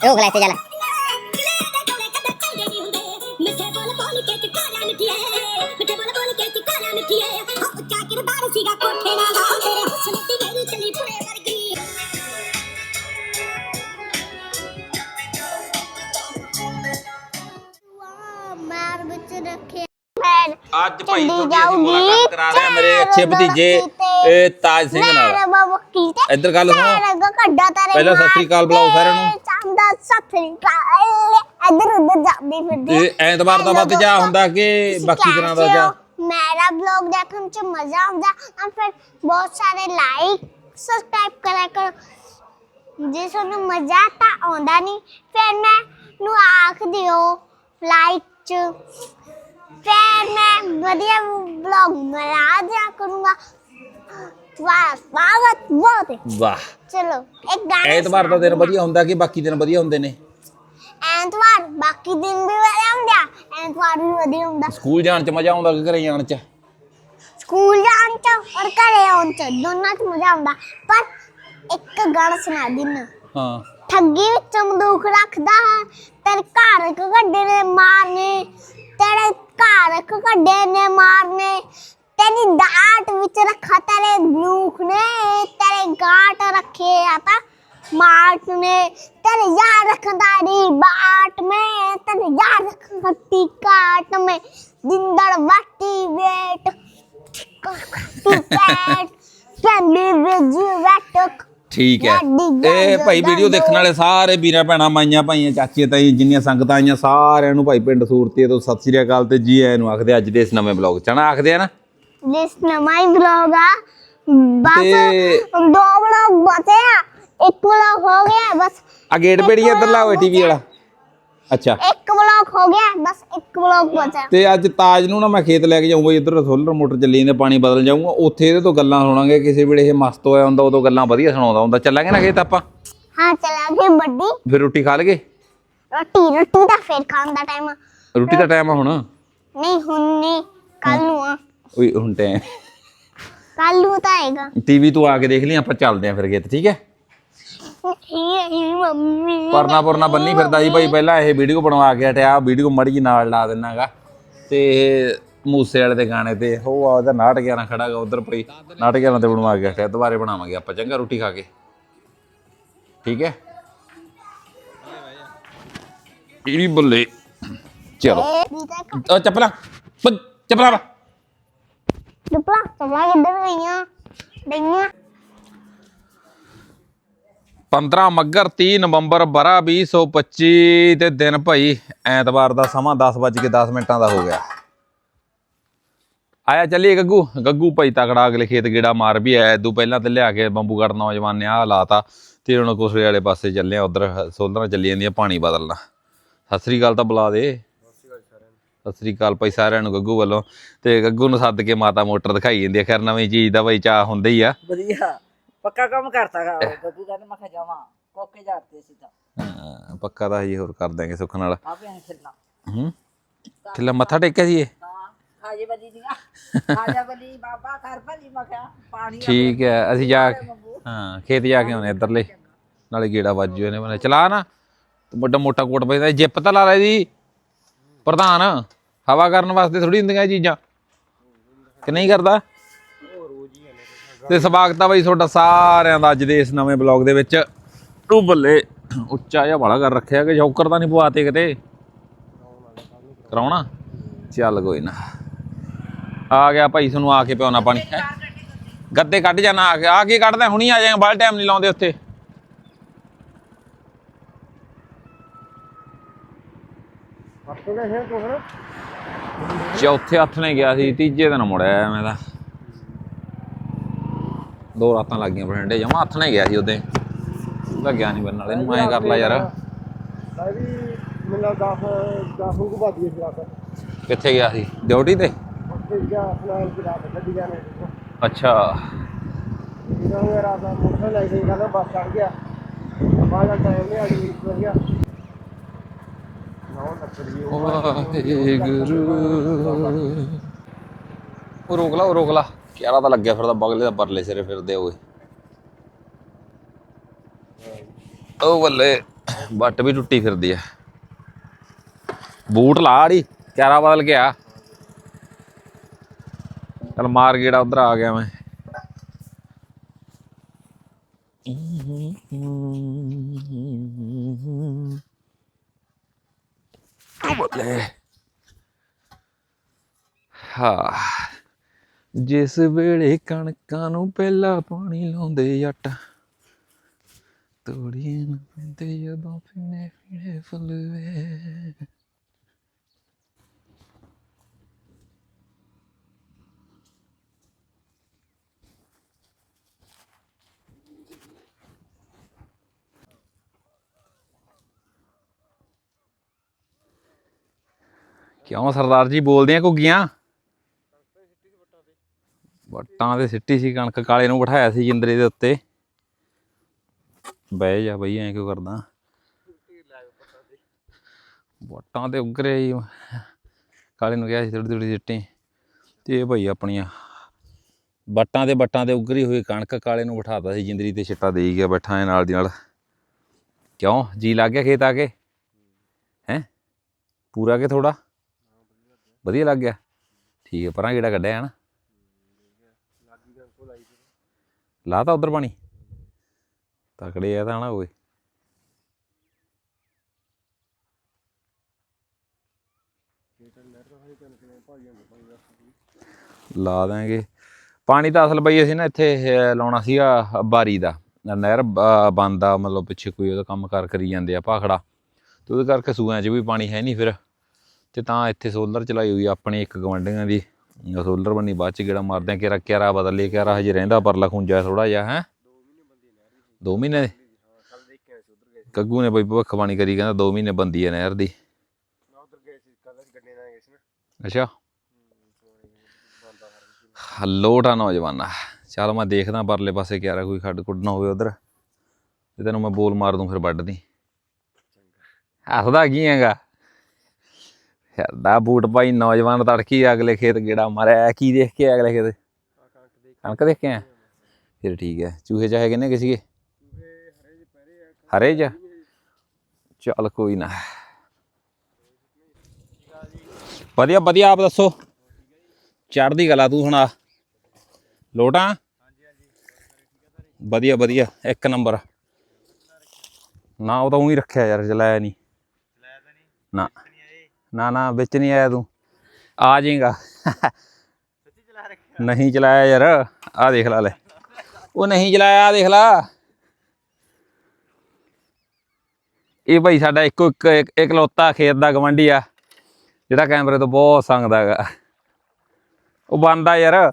ਰੋਕ ਲੈ ਇੱਥੇ ਚੱਲ। ਮਿੱਠੇ ਬੋਲ ਬੋਲ ਕੇ ਚਕਾਰਿਆ ਮਿੱਠੀਏ ਮਿੱਠੇ ਬੋਲ ਬੋਲ ਕੇ ਚਕਾਰਿਆ ਮਿੱਠੀਏ ਹੋ ਉੱਚਾ ਕਿਰਦਾਰ ਸੀਗਾ ਕੋਠੇ ਨਾਲ ਦਾ ਤੇਰੇ ਹੁਸਨ ਦੀ ਮੇਰੀ ਚਲੀ ਪੁਰੇ ਵਰਗੀ ਮਾਰ ਵਿੱਚ ਰੱਖੇ ਮੈਂ ਅੱਜ ਭਾਈ ਤੁਹਾਡੀ ਅਸੀਂ ਮੁਲਾਕਾਤ ਕਰਾ ਰਹੇ ਹਾਂ ਮੇਰੇ ਅੱਛੇ ਭਤੀਜੇ ਇਹ ਤਾਜ ਸਿੰਘ ਨਾਲ। ਮੇਰੇ ਬਾਬਾ ਕੀ ਤੇ ਇੱਧਰ ਗੱਲ ਸੁਣੋ। ਰੰਗ ਕੱਢਾ ਤਾਰੇ ਪਹਿਲਾਂ ਸਤਿ ਸ੍ਰੀ ਅਕਾਲ ਬੁਲਾਓ ਸਾਰਿਆਂ ਨੂੰ। ਚਾਂਦਾ ਸਤਿ ਸ੍ਰੀ ਅਕਾਲ ਇੱਧਰ ਉੱਧਰ ਜਾਂਦੀ ਫਿਰਦੀ ਆ। ਇਹ ਐਤਵਾਰ ਦਾ ਵੱਧ ਜਾ ਹੁੰਦਾ ਕਿ ਤੁਸੀਂ ਬਾਕੀ ਦਿਨਾਂ ਦਾ ਜਾ? ਹੋ? ਮੇਰਾ ਬਲੌਗ ਦੇਖਣ ਚ ਮਜ਼ਾ ਆਉਂਦਾ। ਆ ਫਿਰ ਬਹੁਤ ਸਾਰੇ ਲਾਈਕ ਸਬਸਕ੍ਰਾਈਬ ਕਰਿਆ ਕਰੋ। ਜੇ ਤੁਹਾਨੂੰ ਮਜ਼ਾ ਤਾਂ ਆਉਂਦਾ ਨਹੀਂ। ਫਿਰ ਮੈਂ ਨੂੰ ਆਖ ਦਿਓ ਲਾਈਕ ਚ। ਫਿਰ ਮੈਂ ਵਧੀਆ ਬਲੌਗ ਬਣਾ ਦਿਆ ਕਰੂੰਗਾ। ਤੁਹਾਡਾ ਸਵਾਗਤ ਬਹੁਤ ਹੈ। ਵਾਹ। ਚਲੋ ਇੱਕ ਗਾਣਾ ਐਤਵਾਰ ਦਾ ਦਿਨ ਵਧੀਆ ਹੁੰਦਾ ਕਿ ਬਾਕੀ ਦਿਨ ਵਧੀਆ ਹੁੰਦੇ ਨੇ? ਐਤਵਾਰ ਬਾਕੀ ਦਿਨ ਵੀ ਵਧੀਆ ਹੁੰਦਾ ਐਤਵਾਰ ਵੀ ਵਧੀਆ ਹੁੰਦਾ। ਸਕੂਲ ਜਾਣ ਚ ਮਜ਼ਾ ਆਉਂਦਾ ਕਿ ਘਰੇ ਜਾਣ ਚ? ਸਕੂਲ ਜਾਣ ਚ ਔਰ ਘਰੇ ਆਉਣ ਚ ਦੋਨਾਂ ਚ ਮਜ਼ਾ ਆਉਂਦਾ ਪਰ ਇੱਕ ਗਾਣਾ ਸੁਣਾ ਦਿਨ। ਹਾਂ। ਠੱਗੀ ਵਿੱਚ ਬੰਦੂਕ ਰੱਖਦਾ ਹੈ ਤੇਰੇ ਘਰ ਇੱਕ ਗੱਡੇ ਨੇ ਮਾਰਨੇ ਤੇਰੇ ਘਰ ਇੱਕ ਗੱਡੇ ਨੇ ਮਾਰਨੇ ਤੇਰੀ ਡਾਟ ਵਿੱਚ ਰੱਖਾ ਤੇਰੇ ਬੰਦੂਕ ਨੇ ਤੇਰੇ ਗਾਟ ਰੱਖੇ ਆ ਤਾਂ ਮਾਰਟ ਨੇ ਤੇਰੇ ਯਾਰ ਰੱਖਦਾ ਰੀ ਬਾਟ ਮੈਂ ਤੇਰੇ ਯਾਰ ਰੱਖਦਾ ਟੀ ਕਾਟ ਮੈਂ। ਜਿੰਦੜ ਵਾਟੀ ਵੇਟ ਪੈਟ ਕੈਂਡੀ ਵਿੱਚ ਵੈਟਕ ਠੀਕ ਹੈ। ਇਹ ਭਾਈ ਵੀਡੀਓ। ਦੇਖਣ ਵਾਲੇ ਸਾਰੇ ਵੀਰਾਂ ਭੈਣਾਂ ਮਾਈਆਂ ਭਾਈਆਂ ਚਾਚੀਆਂ ਤਾਈਆਂ ਜਿੰਨੀਆਂ ਸੰਗਤਾਂ ਆਈਆਂ ਸਾਰਿਆਂ ਨੂੰ ਭਾਈ ਪਿੰਡ ਸੂਰਤੀ ਤੋਂ ਸਤਿ ਸ੍ਰੀ ਅਕਾਲ ਤੇ ਜੀ ਆਇਆਂ ਨੂੰ ਆਖਦੇ ਅੱਜ ਦੇ ਇਸ ਨਵੇਂ ਬਲੌਗ ਚ ਨਾ ਆਖਦੇ ਆ ਨਾ? ਜਿਸ ਨਵਾਂ ਬਲੌਗ ਆ ਬਸ ਦੋ ਬਲੌਗ ਬਚੇ ਆ। ਇੱਕ ਬਲੌਗ ਹੋ ਗਿਆ ਬਸ ਆ ਗੇਟ ਪੇੜੀ ਇੱਧਰ ਲਾਓ ਟੀਵੀ ਵਾਲਾ। ਅੱਛਾ। ਇੱਕ ਬਲੌਗ ਹੋ ਗਿਆ ਬਸ ਇੱਕ ਬਲੌਗ ਬਚਾ ਤੇ ਅੱਜ ਤਾਜ ਨੂੰ ਨਾ ਮੈਂ ਖੇਤ ਲੈ ਕੇ ਜਾਊਂਗਾ ਇੱਧਰ ਸੋਲਰ ਮੋਟਰ ਚੱਲੀ ਜਾਂਦੇ ਪਾਣੀ ਬਦਲ ਜਾਊਂਗਾ। ਉੱਥੇ ਇਹਦੇ ਤੋਂ ਗੱਲਾਂ ਸੁਣਾਂਗੇ ਕਿਸੇ ਵੇਲੇ ਇਹ ਮਸਤ ਹੋਇਆ ਹੁੰਦਾ ਉਦੋਂ ਗੱਲਾਂ ਵਧੀਆ ਸੁਣਾਉਂਦਾ ਹੁੰਦਾ। ਚੱਲਾਂਗੇ ਨਾ ਖੇਤ ਆਪਾਂ? ਹਾਂ ਚਲਾ ਗਈ ਵੱਡੀ। ਫਿਰ ਰੋਟੀ ਖਾ ਲਗੇ? ਰੋਟੀ ਰੋਟੀ ਦਾ ਫੇਰ ਖਾਣ ਦਾ ਟਾਈਮ ਰੋਟੀ ਦਾ ਟਾਈਮ ਆ ਹੁਣ? ਨਹੀਂ ਹੁਣ ਨਹੀਂ ਕੱਲ ਨੂੰ ਆ। ਓਏ ਹੁਣ ਟਾਈਮ ਕੱਲ ਨੂੰ ਤਾਂ ਆਏਗਾ। ਟੀਵੀ ਤੂੰ ਆ ਕੇ ਦੇਖ ਲਈ ਆਪਾਂ ਚੱਲਦੇ ਆਂ ਫਿਰ ਖੇਤ ਠੀਕ ਹੀ? ਮੰਮੀ ਪਰਨਾ ਪਰਨਾ ਬੰਨੀ ਫਿਰਦਾ ਜੀ ਭਾਈ, ਪਹਿਲਾਂ ਇਹ ਵੀਡੀਓ ਬਣਵਾ ਕੇ ਹਟਿਆ ਵੀਡੀਓ ਮੜੀ ਜੀ ਨਾਲ ਲਾ ਦਿੰਨਾਗਾ ਤੇ ਮੂਸੇ ਵਾਲੇ ਦੇ ਗਾਣੇ ਤੇ, ਉਹ ਆ ਉਹਦਾ ਨਾਟਕ ਗਿਆਰਾਂ ਉਧਰ ਪਈ ਨਾਟਕ ਗਿਆਰਾਂ ਤੇ ਬਣਵਾ ਕੇ ਹਟਿਆ, ਦੁਬਾਰੇ ਬਣਾਵਾਂਗੇ ਆਪਾਂ, ਚੰਗਾ ਰੋਟੀ ਖਾ ਕੇ। ਠੀਕ ਹੈ? ਇਹਦੀ ਬੱਲੇ। ਚਲੋ। ਇਹ ਤਾਂ ਉਹ ਚੱਪਲਾਂ ਬ- ਚੱਪਲਾਂ ਕਿੱਧਰ ਗਈਆਂ? ਡਈਆਂ 15 ਮੱਗਰ 30 ਨਵੰਬਰ, ਬਰਾ 2025 ਤੇ ਦਿਨ ਭਾਈ ਐਤਵਾਰ ਦਾ ਸਮਾਂ 10:10 ਮਿੰਟਾਂ ਦਾ ਹੋ ਗਿਆ। ਆਇਆ ਚੱਲੀਏ ਗੱਗੂ। ਗੱਗੂ ਭਾਈ ਤਕੜਾ ਅਗਲੇ ਖੇਤ ਗੇੜਾ ਮਾਰ ਵੀ ਆਇਆ। ਇਦੋਂ ਪਹਿਲਾਂ ਤੇ ਲਿਆ ਕੇ ਬੰਬੂਗੜ ਨੌਜਵਾਨ ਨੇ ਆਹ ਲਾਤਾ। ਤੇ ਹੁਣ ਕੋਸਰੇ ਵਾਲੇ ਪਾਸੇ ਚੱਲੇ ਆ। ਉਧਰ ਸੋਲਰਾਂ ਚੱਲੀ ਜਾਂਦੀਆਂ ਪਾਣੀ ਬਦਲਣਾ। ਸਤਿ ਸ੍ਰੀ ਅਕਾਲ ਤਾਂ ਬੁਲਾ ਦੇ। ਸਤਿ ਸ੍ਰੀ ਅਕਾਲ ਭਾਈ ਸਾਰਿਆਂ ਨੂੰ, ਗੱਗੂ ਵੱਲੋਂ। ਤੇ ਗੱਗੂ ਨੂੰ ਸੱਦ ਕੇ ਮਾਤਾ ਮੋਟਰ ਦਿਖਾਈ ਜਾਂਦੀ ਆ। ਖੈਰ ਨਵੀਂ ਚੀਜ਼ ਦਾ ਭਾਈ ਚਾਹ ਹੁੰਦਾ ਹੀ ਆ। ਵਧੀਆ। ਪੱਕਾ ਕੰਮ ਕਰਤਾ ਗਾ ਗੱਗੂ ਕਹਿੰਦਾ ਮੈਂ ਕਿਹਾ ਜਾਵਾਂ ਕੋਕੇ ਝਾੜਦੇ ਸੀ ਤਾਂ ਹਾਂ, ਪੱਕਾ ਤਾਂ ਜੀ ਹੋਰ ਕਰ ਦਾਂਗੇ ਸੁੱਖ ਨਾਲ। ਆਪੇ ਐ ਖੇਲਣਾ ਹੂੰ? ਕਿਲਾ ਮੱਥਾ ਟੇਕਿਆ ਸੀ ਇਹ? ਹਾਂ ਖਾਜੇ ਬਲੀ ਦੀਆਂ। ਖਾਜਾ ਬਲੀ ਬਾਬਾ ਘਰ ਭਲੀ ਮੈਂ ਕਿਹਾ ਪਾਣੀ ਠੀਕ ਹੈ ਅਸੀਂ ਜਾ ਕੇ ਹਾਂ ਖੇਤ ਜਾ ਕੇ ਆਉਣੇ ਇੱਧਰਲੇ। ਨਾਲੇ ਗੇੜਾ ਵੱਜੂ ਇਹਨੇ ਬਣਾ ਚਲਾ ਨਾ। ਤੂੰ ਵੱਡਾ ਮੋਟਾ ਕੋਟ ਪੈਂਦਾ ਜਿੱਪ ਤਾਂ ਲਾ ਲੈ ਦੀ ਪ੍ਰਧਾਨ ਹਵਾ ਕਰਨ ਵਾਸਤੇ ਥੋੜੀ ਹੁੰਦੀਆਂ ਚੀਜ਼ਾਂ। ਕਿ ਨਹੀਂ ਕਰਦਾ? ਤੇ ਸਵਾਗਤ ਆ ਬਾਈ ਤੁਹਾਡਾ ਸਾਰਿਆਂ ਦਾ ਅੱਜ ਦੇ ਇਸ ਨਵੇਂ ਬਲੌਗ ਦੇ ਵਿੱਚ। ਤੂੰ ਬੱਲੇ ਉੱਚਾ ਜਿਹਾ ਵਾਲਾ ਕਰ ਰੱਖਿਆ ਕਿ ਜੌਕਰ ਤਾਂ ਨਹੀਂ ਪਵਾਤੇ ਕਿਤੇ? ਕਰਾਉਣਾ? ਚੱਲ ਕੋਈ ਨਾ। ਆ ਗਿਆ ਭਾਈ ਤੁਹਾਨੂੰ ਆ ਕੇ ਪਿਆਉਣਾ ਪਾਣੀ? ਗੱਦੇ ਕੱਢ ਜਾਣਾ ਆ ਕੇ। ਆ ਕੀ ਕੱਢਦਾ? ਹੁਣੀ ਆ ਜਾਏਗਾ ਬਾਲ ਟਾਈਮ ਨਹੀਂ ਲਾਉਂਦੇ ਉੱਥੇ। ਚੌਥੇ ਹੱਥ ਨੇ ਗਿਆ ਸੀ ਤੀਜੇ ਦਿਨ ਮੁੜਿਆ ਮੈਂ ਤਾਂ ਦੋ ਰਾਤਾਂ ਲੱਗ ਗਈਆਂ ਬਠਿੰਡੇ ਜਮਾ ਹੱਥ ਨੇ ਗਿਆ ਸੀ ਉਹਦੇ। ਉਹਦਾ ਗਿਆ ਨਹੀਂ ਬੰਨ ਵਾਲੇ ਨੂੰ ਐਂ ਕਰ ਲੈ ਯਾਰ। ਮੈਂ ਵੀ ਮੈਨੂੰ 10 10 ਨੂੰ ਬਾਦੀ ਇਸ ਰਾਤ। ਕਿੱਥੇ ਗਿਆ ਸੀ? ਡਿਊਟੀ ਤੇ? ਉੱਥੇ ਗਿਆ ਆਪਣਾ ਅੱਛਾ। ਇਹਨਾਂ ਨੂੰ ਰਾਤ ਦਾ ਮੋਟਰ ਲੈ ਕੇ ਕਹਿੰਦਾ ਬੱਸ ਚੜ ਗਿਆ। ਬਾਅਦ ਟਾਈਮ ਨਹੀਂ ਆ। ਗਈ ਵਧੀਆ ਨੌ ਲੱਕੜ ਜੀ ਵਾਹਿਗੁਰੂ। ਉਹ ਰੋਕ ਲਾ ਉਹ ਰੋਕ ਲਾ। ਕਿਹੜਾ ਤਾਂ ਲੱਗਿਆ ਫਿਰਦਾ ਬਗਲੇ ਦਾ ਪਰਲੇ ਸਿਰੇ ਫਿਰਦੇ ਹੋਏ। ਉਹ ਬੱਲੇ ਬੱਟ ਵੀ ਟੁੱਟੀ ਫਿਰਦੀ ਆ। ਬੂਟ ਲਾ ਲਾੜੀ ਕਿਆਰਾ ਬਦਲ ਗਿਆ। ਚਲ ਮਾਰ ਗੇੜਾ ਉਧਰ ਆ ਗਿਆ ਮੈਂ। ਬੱਲੇ। ਹਾਂ। ਜਿਸ ਵੇਲੇ ਕਣਕਾਂ ਨੂੰ ਪਹਿਲਾਂ ਪਾਣੀ ਲਾਉਂਦੇ ਜੱਟ ਤੋੜੀਏ ਪੈਂਦੇ ਜਦੋਂ ਫਿਨੇ ਫਿਨੇ ਫੁੱਲ ਵੇ। ਕਿਉਂ ਸਰਦਾਰ ਜੀ ਬੋਲਦੇ ਆ ਘੁੱਗੀਆਂ? ਵਟਾਂ ਦੇ ਸਿੱਟੀ ਸੀ, ਕਣਕ ਕਾਲੇ ਨੂੰ ਬਿਠਾਇਆ ਸੀ ਜਿੰਦਰੇ ਦੇ ਉੱਤੇ। ਬਹਿ ਜਾ ਬਈ, ਐਂ ਕਿਉਂ ਕਰਦਾ? ਵਟਾਂ ਤੇ ਉਗਰੇ ਹੀ ਕਾਲੇ ਨੂੰ ਕਿਹਾ ਸੀ ਥੋੜੀ ਥੋੜੀ ਸਿੱਟੀ। ਤੇ ਇਹ ਭਾਈ ਆਪਣੀਆਂ ਬੱਟਾਂ 'ਤੇ ਬੱਟਾਂ ਤੇ ਉਗਰੀ ਹੋਈ ਕਣਕ ਕਾਲੇ ਨੂੰ ਬਿਠਾਤਾ ਸੀ, ਜਿੰਦਰੀ ਤੇ ਛਿੱਟਾ ਦੇਈ ਗਿਆ ਬੈਠਾ ਐ ਨਾਲ ਦੀ ਨਾਲ। ਕਿਉਂ? ਜੀ ਲੱਗ ਗਿਆ ਖੇਤ ਆ ਕੇ? ਹੈ? ਪੂਰਾ ਕੇ ਥੋੜਾ ਵਧੀਆ ਲੱਗ ਗਿਆ। ਠੀਕ ਹੈ, ਪਰਾਂ ਕਿਹੜਾ ਕੱਢਿਆ ਹੈ ਨਾ? ਲਾਤਾ ਉਧਰ ਪਾਣੀ। ਤਕੜੇ ਆ ਤਾਂ ਨਾ ਓਏ। ਲਾ ਦਾਂਗੇ ਪਾਣੀ ਤਾਂ ਅਸਲ ਬਈ ਅਸੀਂ ਨਾ ਇੱਥੇ ਲਾਉਣਾ ਸੀਗਾ ਬਾਰੀ ਦਾ। ਨਹਿਰ ਬੰਦਾ ਮਤਲਬ ਪਿੱਛੇ ਕੋਈ ਉਹਦਾ ਕੰਮ ਕਾਰ ਕਰੀ ਜਾਂਦੇ ਆ ਭਾਖੜਾ। ਤੇ ਉਹਦੇ ਕਰਕੇ ਸੂਆਂ 'ਚ ਵੀ ਪਾਣੀ ਹੈ ਨਹੀਂ ਫਿਰ। ਤੇ ਤਾਂ ਇੱਥੇ ਸੋਲਰ ਚਲਾਈ ਹੋਈ ਆਪਣੇ ਇੱਕ ਗਵੰਡੀਆਂ ਦੀ। ਸੋਲਰ ਬਣੀ ਬਾਅਦ ਚ ਗੇੜਾ ਮਾਰਦੇ ਆ ਕਿਰਾ ਕਿਰਾ ਬਦਲ ਲਈ ਕਿਰਾ ਹਜੇ ਰਹਿੰਦਾ ਪਰਲਾ ਖੁੰਜਾ ਥੋੜਾ ਜਿਹਾ, ਹੈ? ਦੋ ਮਹੀਨੇ ਕੱਗੂ ਨੇ ਬਈ ਭਵਿੱਖਬਾਣੀ ਕਰੀ, ਕਹਿੰਦਾ 2 ਮਹੀਨੇ ਬੰਦੀ ਹੈ ਨਹਿਰ ਦੀ। ਅੱਛਾ। ਬੰਦਾ ਹਰ ਨੌਜਵਾਨਾ। ਚੱਲ ਮੈਂ ਦੇਖਦਾ ਪਰਲੇ ਪਾਸੇ ਕਿਆਰਾ ਕੋਈ ਖੱਡ ਕੁੱਡ ਨਾ ਹੋਵੇ ਉਧਰ। ਤੇ ਤੈਨੂੰ ਮੈਂ ਬੋਲ ਮਾਰ ਦੂੰ, ਫਿਰ ਵੱਢ ਦੀ ਹੱਸਦਾ ਕੀ ਹੈਗਾ? ਦਾ ਬੂਟ ਭਾਈ, ਨੌਜਵਾਨ ਤੜਕੀ ਅਗਲੇ ਖੇਤ ਗੇੜਾ ਮਾਰਿਆ ਕੀ ਦੇਖ ਕੇ ਅਗਲੇ ਖੇਤ? ਕਣਕ ਦੇਖ ਕੇ ਆਇਆ? ਫਿਰ ਠੀਕ ਹੈ। ਚੂਹੇ ਚਾਹੇ ਕਿੰਨੇ ਕਿ ਸੀਗੇ? ਹਰੇ ਜਿਹੇ ਚੱਲ ਕੋਈ ਨਾ। ਵਧੀਆ ਵਧੀਆ, ਆਪ ਦੱਸੋ। ਚੜਦੀ ਗਲਾ ਤੂੰ ਸੁਣਾ ਲੋਟਾਂ? ਵਧੀਆ ਵਧੀਆ, ਇੱਕ ਨੰਬਰ। ਨਾ, ਉਹ ਤਾਂ ਉਹੀ ਰੱਖਿਆ ਯਾਰ ਚਲਾਇਆ ਨਹੀਂ। ਨਾ। ਨਾ ਨਾ ਵਿੱਚ ਨਹੀਂ ਆਇਆ ਤੂੰ। ਆ ਜਾਏਗਾ। ਨਹੀਂ ਚਲਾਇਆ ਯਾਰ ਆ ਦੇਖ ਲਾ ਲੈ। ਉਹ ਨਹੀਂ ਚਲਾਇਆ ਆ ਦੇਖ ਲਾ। ਇਹ ਭਾਈ ਸਾਡਾ ਇੱਕੋ ਇੱਕ ਇੱਕ- ਇਕਲੌਤਾ ਖੇਤ ਦਾ ਗਵੰਡੀ ਆ ਜਿਹੜਾ ਕੈਮਰੇ ਤੋਂ ਬਹੁਤ ਸੰਗਦਾ ਹੈਗਾ। ਉਹ ਬੰਦਾ ਯਾਰ।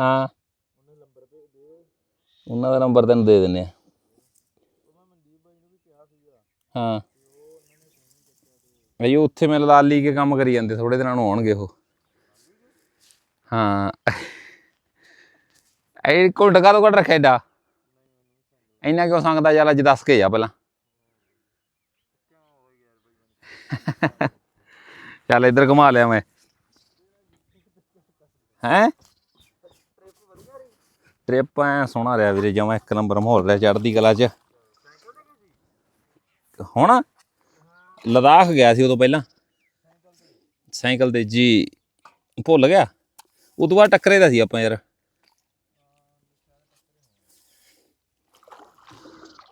ਹਾਂ। ਉਹਨਾਂ ਦਾ ਨੰਬਰ ਤੈਨੂੰ ਦੇ ਦਿੰਨੇ ਆ। ਹਾਂ। ਅਈ ਉੱਥੇ ਮੈਂ ਲਾਲੀ ਕੇ ਕੰਮ ਕਰੀ ਜਾਂਦੇ ਥੋੜੇ ਦਿਨਾਂ ਨੂੰ ਆਉਣਗੇ ਉਹ। ਹਾਂ। ਇਹ ਕੁੰਡ ਕਾ ਤੋਂ ਕੱਢ ਰੱਖਿਆ ਏਡਾ। ਇੰਨਾ ਕਿਉਂ ਸੰਗਦਾ ਚੱਲ ਅੱਜ ਦੱਸ ਕੇ ਜਾ ਪਹਿਲਾਂ। ਚੱਲ ਇੱਧਰ ਘੁਮਾ ਲਿਆ ਮੈਂ। ਹੈ? ਟ੍ਰਿਪ ਐ, ਸੋਹਣਾ ਰਿਹਾ ਵੀਰੇ ਜਮਾ ਇੱਕ ਨੰਬਰ ਮਾਹੌਲ ਰਿਹਾ ਚੜ੍ਹਦੀ ਕਲਾ ਚ। ਹੁਣ ਲਦਾਖ ਗਿਆ ਸੀ ਉਦੋਂ ਪਹਿਲਾਂ। ਸਾਈਕਲ ਤੇ ਜੀ ਭੁੱਲ ਗਿਆ। ਉਦੋਂ ਬਾਅਦ ਟੱਕਰੇ ਦਾ ਸੀ ਆਪਾਂ ਯਾਰ।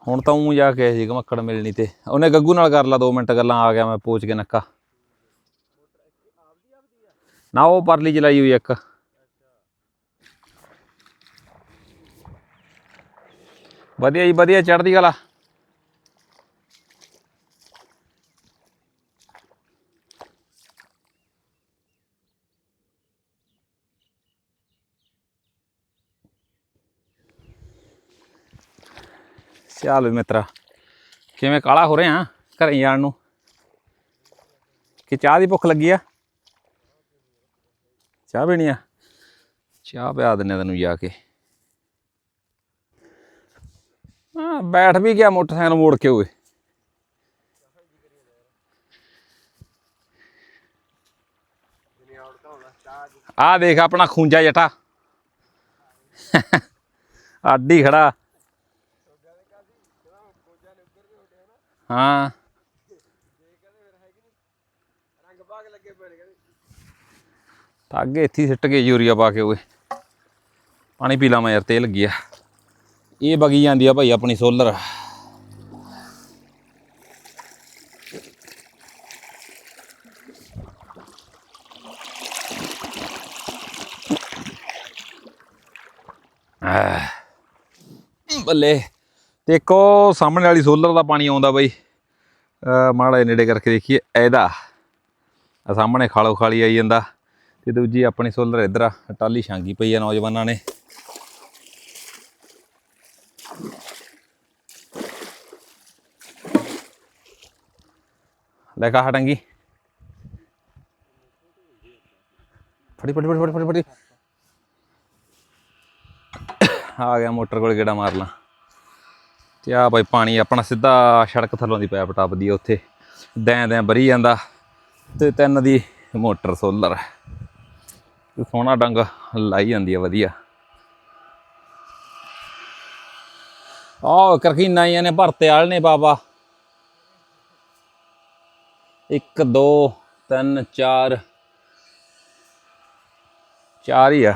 ਹੁਣ ਤਾਂ ਉਹ ਜਾ ਕੇ ਸੀ ਘਮੱਕੜ ਮਿਲਣੀ ਤੇ। ਉਹਨੇ ਗੱਗੂ ਨਾਲ ਕਰ ਲਾ 2 ਮਿੰਟ ਗੱਲਾਂ, ਆ ਗਿਆ ਮੈਂ ਪੋਚ ਕੇ ਨੱਕਾ। ਨਾ ਉਹ ਪਰਲੀ ਚਲਾਈ ਹੋਈ ਇੱਕ। ਵਧੀਆ ਜੀ, ਵਧੀਆ ਚੜ੍ਹਦੀ ਕਲਾ। ਚੱਲ ਵੀ ਮਿੱਤਰਾ, ਕਿਵੇਂ ਕਾਲਾ ਹੋ ਰਿਹਾ ਘਰੇ ਜਾਣ ਨੂੰ? ਕਿ ਚਾਹ ਦੀ ਭੁੱਖ ਲੱਗੀ ਆ? ਚਾਹ ਪੀਣੀ ਆ? ਚਾਹ ਪਿਆ ਦਿੰਨੇ ਤੈਨੂੰ ਜਾ ਕੇ। ਹਾਂ, ਬੈਠ ਵੀ ਗਿਆ ਮੋਟਰਸਾਈਕਲ ਮੋੜ ਕੇ ਓਏ। ਜਿਨੇ ਆ ਦੇਖ ਆਪਣਾ ਖੂੰਜਾ ਜਟਾ। ਆਡੀ ਖੜਾ। ਹਾਂ। ਤਾਂ ਅੱਗੇ ਇੱਥੇ ਸਿੱਟ ਕੇ ਯੂਰੀਆ ਪਾ ਕੇ ਓਏ। ਪਾਣੀ ਪੀ ਲਾ ਮੈਂ ਯਾਰ, ਤੇਲ ਲੱਗੀ ਆ ਇਹ ਬਗੀ ਜਾਂਦੀ ਆ ਭਾਈ ਆਪਣੀ ਸੋਲਰ। ਬੱਲੇ, ਤੇ ਇੱਕ ਉਹ ਸਾਹਮਣੇ ਵਾਲੀ ਸੋਲਰ ਦਾ ਪਾਣੀ ਆਉਂਦਾ ਬਈ। ਮਾੜਾ ਨੇੜੇ ਕਰਕੇ ਦੇਖੀਏ, ਇਹਦਾ। ਆ ਸਾਹਮਣੇ ਖਾਲੋ ਖਾਲੀ ਆਈ ਜਾਂਦਾ, ਤੇ ਦੂਜੀ ਆਪਣੀ ਸੋਲਰ ਇੱਧਰ ਆ ਟਾਲੀ ਛਾਂਗੀ ਪਈ ਆ ਨੌਜਵਾਨਾਂ ਨੇ। ਲੈ ਕਾ ਹਟਾਂਗੀ। ਫੜੀ ਫੜੀ ਫੜੀ ਫੜੀ ਫੜੀ ਆ ਗਿਆ ਮੋਟਰ ਕੋਲ ਗੇੜਾ ਮਾਰ ਲਾਂ ਤੇ ਆ ਭਾਈ ਪਾਣੀ, ਆਪਣਾ ਸਿੱਧਾ ਸੜਕ ਥੱਲੋਂ ਦੀ ਪੈਪ ਟੱਪਦੀ ਆ ਉੱਥੇ। ਦੈਂ ਦੈਂ ਬਰੀ ਜਾਂਦਾ। ਤੇ ਤਿੰਨ ਦੀ ਮੋਟਰ ਸੋਲਰ। ਤੇ ਸੋਹਣਾ ਡੰਗ ਲਾਈ ਜਾਂਦੀ ਆ, ਵਧੀਆ। ਆਹ ਕਰਕੀਨਾ ਹੀ ਨੇ ਭਰਤੇ ਵਾਲ ਨੇ ਬਾਬਾ। 1 2 3 4 ਚਾਰ ਹੀ ਆ।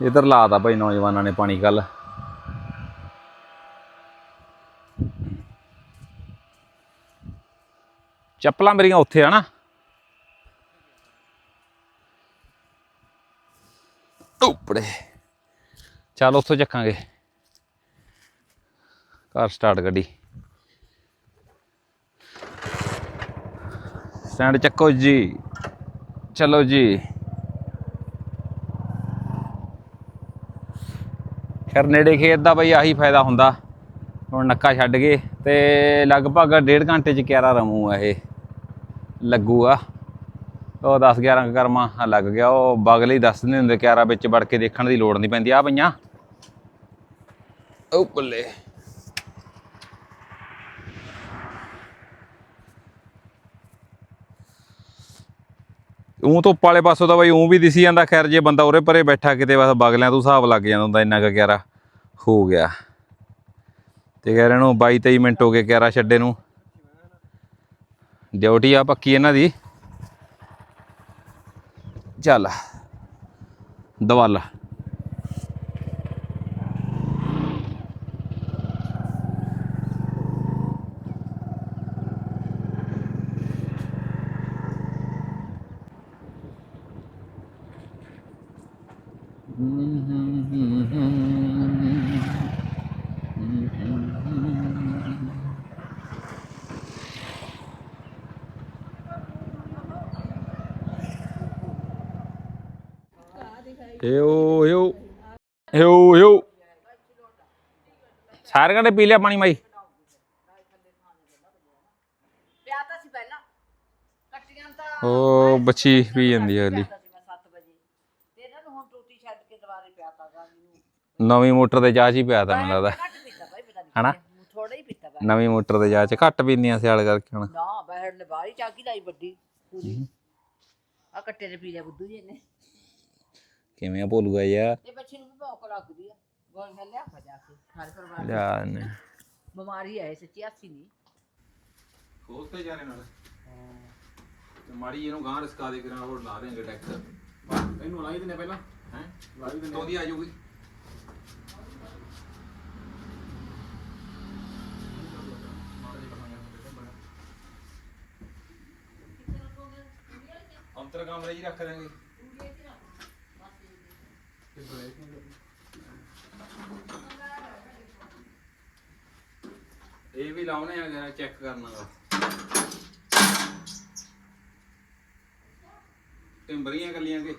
ਇਧਰ ਲਾਤਾ ਭਾਈ ਨੌਜਵਾਨਾਂ ਨੇ ਪਾਣੀ ਕੱਲ ਚੱਪਲਾਂ ਮੇਰੀਆਂ ਉੱਥੇ ਆ ਨਾ। ਉੱਪੜੇ ਚੱਲ ਉੱਥੋਂ ਚੱਕਾਂਗੇ। ਕਾਰ ਸਟਾਰਟ ਗੱਡੀ। ਸਟੈਂਡ ਚੱਕੋ ਜੀ। ਚਲੋ ਜੀ। ਖੈਰ ਨੇੜੇ ਖੇਤ ਦਾ ਬਈ ਆਹੀ ਫਾਇਦਾ ਹੁੰਦਾ। ਹੁਣ ਨੱਕਾ ਛੱਡ ਗਏ ਤੇ ਲਗਭਗ ਡੇਢ ਘੰਟੇ ਚ ਕਿਆਰਾ ਰਮੂ ਆ ਇਹ। ਲੱਗੂਗਾ। ਉਹ 10 11 ਕਰਮਾ ਲੱਗ ਗਿਆ। ਉਹ ਬਗਲੇ ਹੀ ਦੱਸ ਦਿੰਦੇ ਹੁੰਦੇ, ਕਿਆਰਾ ਵਿੱਚ ਵੜ ਕੇ ਦੇਖਣ ਦੀ ਲੋੜ ਨਹੀਂ ਪੈਂਦੀ। ਆ ਪਈਆਂ। ਉਹ ਬੱਲੇ। ਉਹ ਧੁੱਪ ਵਾਲੇ ਪਾਸੋਂ ਤਾਂ ਬਈ ਉਹ ਵੀ ਦਿਸੀ ਜਾਂਦਾ। ਖੈਰ, ਜੇ ਬੰਦਾ ਉਰੇ ਪਰੇ ਬੈਠਾ ਕਿਤੇ, ਬਸ ਬਗਲਿਆਂ ਤੋਂ ਹਿਸਾਬ ਲੱਗ ਜਾਂਦਾ ਹੁੰਦਾ, ਇੰਨਾ ਕੁ ਕਿਆਰਾ ਹੋ ਗਿਆ। ਤੇ ਕਹਿ ਰਹੇ ਨੂੰ 22 23 ਮਿੰਟ ਹੋ ਗਏ ਕਿਆਰਾ ਛੱਡੇ ਨੂੰ। ਡਿਊਟੀ ਆ ਪੱਕੀ ਇਹਨਾਂ ਦੀ। ਚੱਲ। ਦਵਾਲ। ਘੰਟੇ ਪੀ ਲਿਆ ਪਾਣੀ ਮਾਈ। ਪਿਆ ਤਾਂ ਸੀ ਪਹਿਲਾਂ। ਕੱਟੀਆਂ ਤਾਂ ਉਹ ਬੱਚੀ ਪੀ ਜਾਂਦੀ ਹੈ ਅਗਲੀ ਪਿਆ ਸੀ ਮੈਂ 7 ਵਜੇ ਤੇ ਇਹਨਾਂ ਨੂੰ ਹੁਣ ਟੂਟੀ ਛੱਡ ਕੇ ਦੁਬਾਰੇ ਪਿਆ ਤਾ ਗਾ ਮੈਨੂੰ। ਨਵੀਂ ਮੋਟਰ ਤੇ ਚਾਹ ਚ ਹੀ ਪਿਆ ਤਾ ਮੈਨੂੰ ਲੱਗਦਾ। ਘੱਟ ਪੀਤਾ ਭਾਈ ਪਤਾ ਨਹੀਂ ਹਨਾ? ਥੋੜਾ ਹੀ ਪੀਤਾ ਵਾ ਨਵੀਂ ਮੋਟਰ ਤੇ ਚਾਹ ਚ। ਘੱਟ ਪੀਂਦੀਆਂ ਸਿਆਲ ਕਰਕੇ ਹੁਣ। ਨਾ ਬਹਿੜ ਨੇ ਬਾਹਰੀ ਚਾਕੀ ਲਾਈ ਵੱਡੀ। ਪੂਰੀ। ਆ ਕੱਟੇ ਦੇ ਪੀ ਲਿਆ ਬੁੱਧੂ ਜੀ ਨੇ ਕਿਵੇਂ ਆ ਭੋਲੂਆ ਯਾਰ ਤੇ ਬੱਚੇ ਨੂੰ ਵੀ ਭੌਕ ਲੱਗਦੀ ਆ। ਗੋਲ ਮੈਂ ਲਿਆ ਜਾ ਕੇ ਸਾਰੇ ਪਰਿਵਾਰ ਲਿਆ ਨੇ ਬਿਮਾਰੀ ਹੈ ਸੱਚੀ ਹਾਸੀ ਨਹੀਂ। ਖੋਲਤੇ ਜਾਣੇ ਨਾਲ। ਤੇ ਮਾੜੀ ਇਹਨੂੰ ਗਾਂ ਰਸਕਾ ਦੇ ਕਰਾਂ ਉਹ ਲਾ ਦੇਂਗੇ ਟੈਕਸ ਇਹਨੂੰ ਲਾਈ ਦਿੰਨੇ ਪਹਿਲਾਂ ਹੈ? ਲਾਈ ਦਿੰਨੇ ਤੋਦੀ ਆ ਜਾਊਗੀ। ਅੰਤਰ ਕਮਰੇ ਜੀ ਰੱਖ ਦਾਂਗੇ ਇਹ ਵੀ ਲਾਉਣੇ ਆ ਚੈੱਕ ਕਰਨਾ ਦਾ। ਟਿੰਬਰੀਆਂ ਕੱਲੀਆਂ ਕੇ।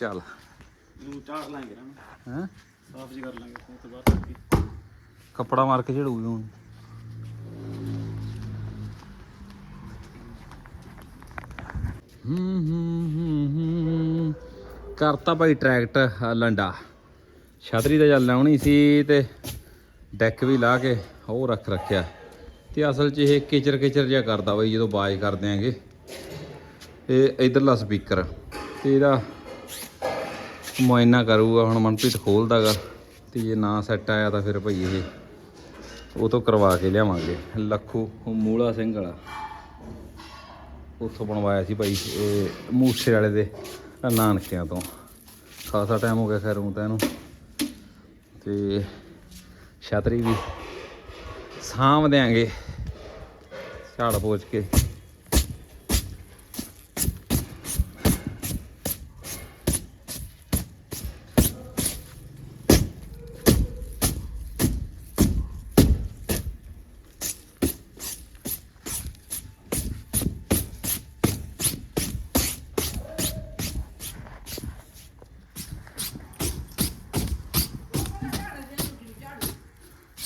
ਚੱਲ। ਨੂੰ ਝਾੜ ਲਾਂਗੇ ਨਾ ਹੈਂ? ਸਾਫ਼ ਜੀ ਕਰ ਲਾਂਗੇ ਉਸ ਤੋਂ ਬਾਅਦ ਕੱਪੜਾ ਮਾਰ ਕੇ ਝੜੂਗੀ ਹੁਣ। ਹੂੰ ਹੂੰ ਹੂੰ ਹੂੰ। ਕਰਤਾ ਭਾਈ ਟਰੈਕਟ ਲੰਡਾ। ਛਤਰੀ ਤਾਂ ਚੱਲ ਲਾਉਣੀ ਸੀ ਤੇ ਡੈਕ ਵੀ ਲਾ ਕੇ ਉਹ ਰੱਖ ਰੱਖਿਆ। ਤੇ ਅਸਲ 'ਚ ਇਹ ਕਿਚਰ ਕਿਚਰ ਜਿਹਾ ਕਰਦਾ ਬਈ ਜਦੋਂ ਬਾਜ ਕਰਦੇ ਆਂਗੇ ਇਹ ਇਧਰਲਾ ਸਪੀਕਰ। ਤੇ ਇਹਦਾ ਮੁਆਇਨਾ ਕਰੂਗਾ, ਹੁਣ ਮਨਪ੍ਰੀਤ ਖੋਲਦਾਗਾ, ਤੇ ਜੇ ਨਾ ਸੈੱਟ ਆਇਆ ਤਾਂ ਫਿਰ ਭਈ ਇਹ ਉਹ ਤੋਂ ਕਰਵਾ ਕੇ ਲਿਆਵਾਂਗੇ। ਲੱਖੂ ਮੂਲਾ ਸਿੰਘ ਵਾਲਾ। ਉੱਥੋਂ ਬਣਵਾਇਆ ਸੀ ਭਾਈ ਇਹ ਮੂਸੇ ਵਾਲੇ ਦੇ ਨਾਨਕਿਆਂ ਤੋਂ। ਖਾਸਾ ਟਾਈਮ ਹੋ ਗਿਆ ਖੈਰ ਉਹ ਤਾਂ ਇਹਨੂੰ। ਤੇ ਛਤਰੀ ਵੀ ਸਾਂਭ ਦਿਆਂਗੇ। ਝਾੜ ਪੋਚ ਕੇ।